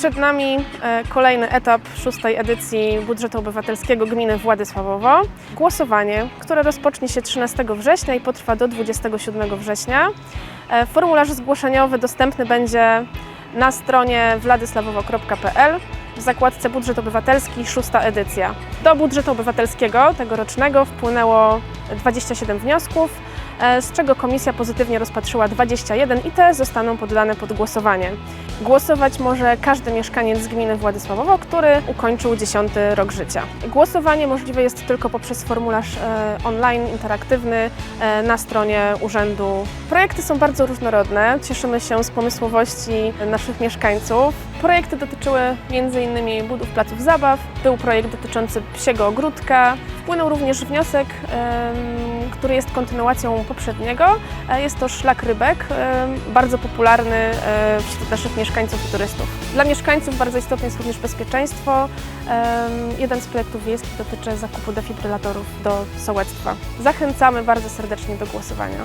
Przed nami e, kolejny etap szóstej edycji budżetu obywatelskiego gminy Władysławowo. Głosowanie, które rozpocznie się 13 września i potrwa do 27 września. E, Formularz zgłoszeniowy dostępny będzie na stronie władysławowo.pl w zakładce Budżet Obywatelski szósta edycja. Do budżetu obywatelskiego tegorocznego wpłynęło 27 wniosków, e, z czego komisja pozytywnie rozpatrzyła 21 i te zostaną poddane pod głosowanie. Głosować może każdy mieszkaniec gminy Władysławowo, który ukończył 10 rok życia. Głosowanie możliwe jest tylko poprzez formularz e, online, interaktywny e, na stronie urzędu. Projekty są bardzo różnorodne, cieszymy się z pomysłowości naszych mieszkańców. Projekty dotyczyły m.in. budów placów zabaw, był projekt dotyczący psiego ogródka, wpłynął również wniosek, który jest kontynuacją poprzedniego. E, Jest to szlak rybek, bardzo popularny e, wśród naszych mieszkańców i turystów. Dla mieszkańców bardzo istotne jest również bezpieczeństwo. Jeden z projektów wiejskich dotyczy zakupu defibrylatorów do sołectwa. Zachęcamy bardzo serdecznie do głosowania.